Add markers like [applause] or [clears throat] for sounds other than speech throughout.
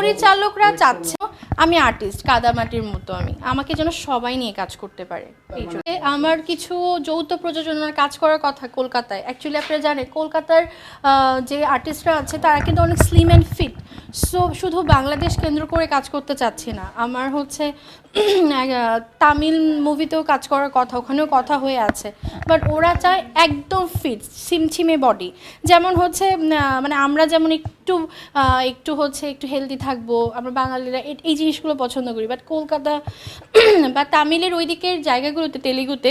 পরিচালকরা চাচ্ছে আমি আর্টিস্ট কাদামাটির মতো আমি। আমাকে যেন সবাই নিয়ে কাজ করতে পারে। এই আমার কিছু যৌথ প্রযোজনার কাজ করার কথা কলকাতায়। অ্যাকচুয়ালি আপনারা জানেন, কলকাতার যে আর্টিস্টরা আছে, তারা কিন্তু অনেক স্লিম অ্যান্ড ফিট শুধু বাংলাদেশ কেন্দ্র করে কাজ করতে চাচ্ছি না। আমার হচ্ছে তামিল মুভিতেও কাজ করার কথা, ওখানেও কথা হয়ে আছে। বাট ওরা চায় একদম ফিট সিমছিমে বডি যেমন হচ্ছে মানে আমরা যেমন একটু একটু হচ্ছে একটু হেলদি থাকব, আমরা বাঙালিরা এই জিনিসগুলো পছন্দ করি। বাট কলকাতা, [clears throat] বা তামিলের ওই দিকের জায়গাগুলোতে, তেলেগুতে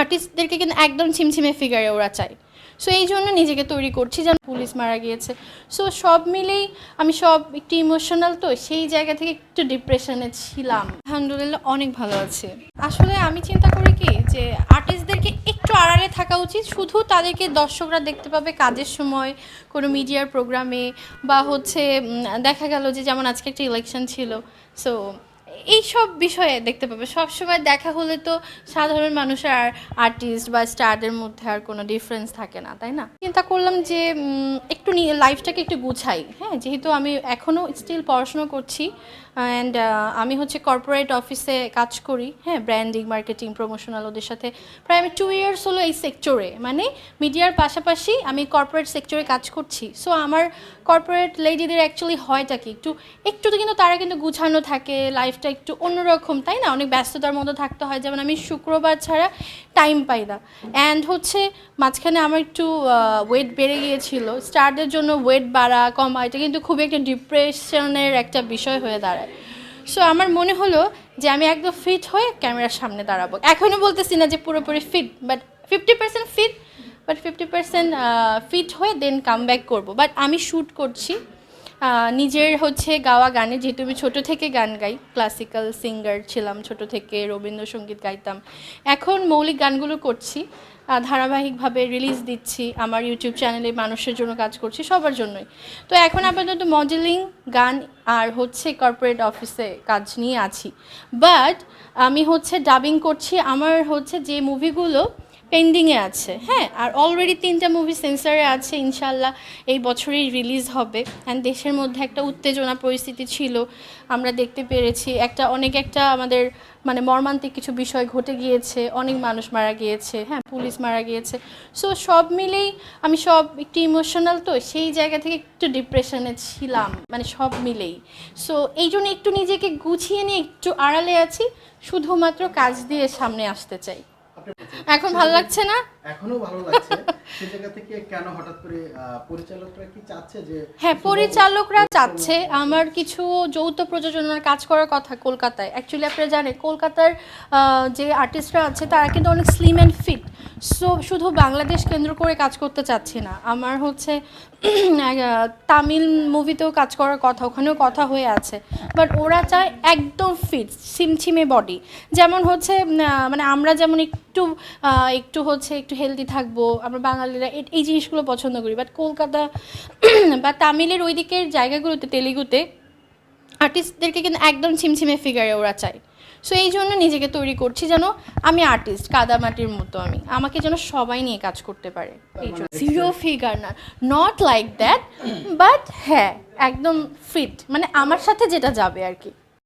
আর্টিস্টদেরকে কিন্তু একদম ছিমছিমে ফিগারে ওরা চায়। সো এই জন্য নিজেকে তৈরি করছি যেন পুলিশ মারা গিয়েছে। সো সব মিলেই আমি সব একটু ইমোশনাল তো, সেই জায়গা থেকে একটু ডিপ্রেশনে ছিলাম। আলহামদুলিল্লাহ, অনেক ভালো আছে। আসলে আমি চিন্তা করি কি যে আর্টিস্টদেরকে একটু আড়ালে থাকা উচিত। শুধু তাদেরকে দর্শকরা দেখতে পাবে কাজের সময়, কোনো মিডিয়ার প্রোগ্রামে বা হচ্ছে দেখা গেল যে, যেমন আজকে একটা ইলেকশন ছিল। সো এইসব বিষয়ে দেখতে পাবে। সবসময় দেখা হলে তো সাধারণ মানুষের আর আর্টিস্ট বা স্টারদের মধ্যে আর কোনো ডিফারেন্স থাকে না, তাই না? চিন্তা করলাম যে একটু নিয়ে লাইফটাকে একটু গুছাই। হ্যাঁ যেহেতু আমি এখনও স্টিল পড়াশোনা করছি অ্যান্ড আমি হচ্ছে কর্পোরেট অফিসে কাজ করি হ্যাঁ ব্র্যান্ডিং মার্কেটিং প্রমোশনাল ওদের সাথে। প্রায় আমি টু ইয়ার্স হলো এই সেক্টরে মানে মিডিয়ার পাশাপাশি আমি কর্পোরেট সেক্টরে কাজ করছি। সো আমার কর্পোরেট লেডিদের অ্যাকচুয়ালি হয়টা কি? একটু একটু তো কিন্তু তারা কিন্তু গুছানো থাকে লাইফটা একটু অন্যরকম, তাই না? অনেক ব্যস্ততার মধ্যে থাকতে হয়। যেমন আমি শুক্রবার ছাড়া টাইম পাই না। অ্যান্ড হচ্ছে মাঝখানে আমার একটু ওয়েট বেড়ে গিয়েছিল। স্টারদের জন্য ওয়েট বাড়া কমা এটা কিন্তু খুবই একটা ডিপ্রেশনের একটা বিষয় হয়ে দাঁড়ায়। সো আমার মনে হলো যে আমি একদম ফিট হয়ে ক্যামেরার সামনে দাঁড়াবো। এখনও বলতেছি না যে পুরোপুরি fit but fifty percent fit but fifty percent fit হয়ে দেন কাম ব্যাক করব। বাট আমি শ্যুট করছি নিজের হচ্ছে গাওয়া গানে, যেহেতু আমি ছোটো থেকে গান গাই ক্লাসিক্যাল সিঙ্গার ছিলাম, ছোট থেকে রবীন্দ্রসঙ্গীত গাইতাম। এখন মৌলিক গানগুলো করছি ধারাবাহিকভাবে রিলিজ দিচ্ছি আমার ইউটিউব চ্যানেলে মানুষের জন্য কাজ করছি, সবার জন্যই। তো এখন আপাতত মডেলিং গান আর হচ্ছে কর্পোরেট অফিসে কাজ নিয়ে আছি। বাট আমি হচ্ছে ডাবিং করছি, আমার হচ্ছে যে মুভিগুলো পেন্ডিংয়ে আছে। হ্যাঁ আর অলরেডি তিনটা মুভি সেন্সারে আছে ইনশাল্লাহ এই বছরেই রিলিজ হবে। অ্যান্ড দেশের মধ্যে একটা উত্তেজনা পরিস্থিতি ছিল, আমরা দেখতে পেরেছি। একটা, অনেক একটা আমাদের মানে মর্মান্তিক কিছু বিষয় ঘটে গিয়েছে, অনেক মানুষ মারা গিয়েছে হ্যাঁ পুলিশ মারা গিয়েছে। সো সব মিলেই আমি সব একটু ইমোশনাল তো, সেই জায়গা থেকে একটু ডিপ্রেশনে ছিলাম মানে সব মিলেই। সো এই জন্য একটু নিজেকে গুছিয়ে নিয়ে একটু আড়ালে আছি, শুধুমাত্র কাজ দিয়ে সামনে আসতে চাই। এখন ভালো লাগছে না? এখনও ভালো লাগছে। সে জায়গা থেকে কেন হঠাৎ করে পরিচালকরা কি চাচ্ছে যে হ্যাঁ পরিচালকরা চাচ্ছে। আমার কিছু যৌথ প্রযোজনার কাজ করার কথা কলকাতায়। অ্যাকচুয়ালি আপনারা জানেন কলকাতার যে আর্টিস্টরা আছে তারা কিন্তু অনেক স্লিম অ্যান্ড ফিট সো শুধু বাংলাদেশ কেন্দ্র করে কাজ করতে চাচ্ছি না। আমার হচ্ছে তামিল মুভিতেও কাজ করার কথা ওখানেও কথা হয়ে আছে। বাট ওরা চায় একদম ফিট সিমছিমে বডি যেমন হচ্ছে মানে আমরা যেমন একটু একটু হচ্ছে একটু হেলদি থাকব আমরা বাঙালিরা এই জিনিসগুলো পছন্দ করি। বাট কলকাতা [clears throat] বা তামিলের ওই দিকের জায়গাগুলোতে, তেলেগুতে আর্টিস্টদেরকে কিন্তু একদম ছিমছিমে ফিগারে ওরা চায়। সো এই জন্য নিজেকে তৈরি করছি যেন আমি আর্টিস্ট কাদামাটির মতো আমি। আমাকে যেন সবাই নিয়ে কাজ করতে পারে। এই জন্য। জিরো ফিগার না। নট লাইক দ্যাট বাট হ্যাঁ একদম ফিট মানে আমার সাথে যেটা যাবে আর কি।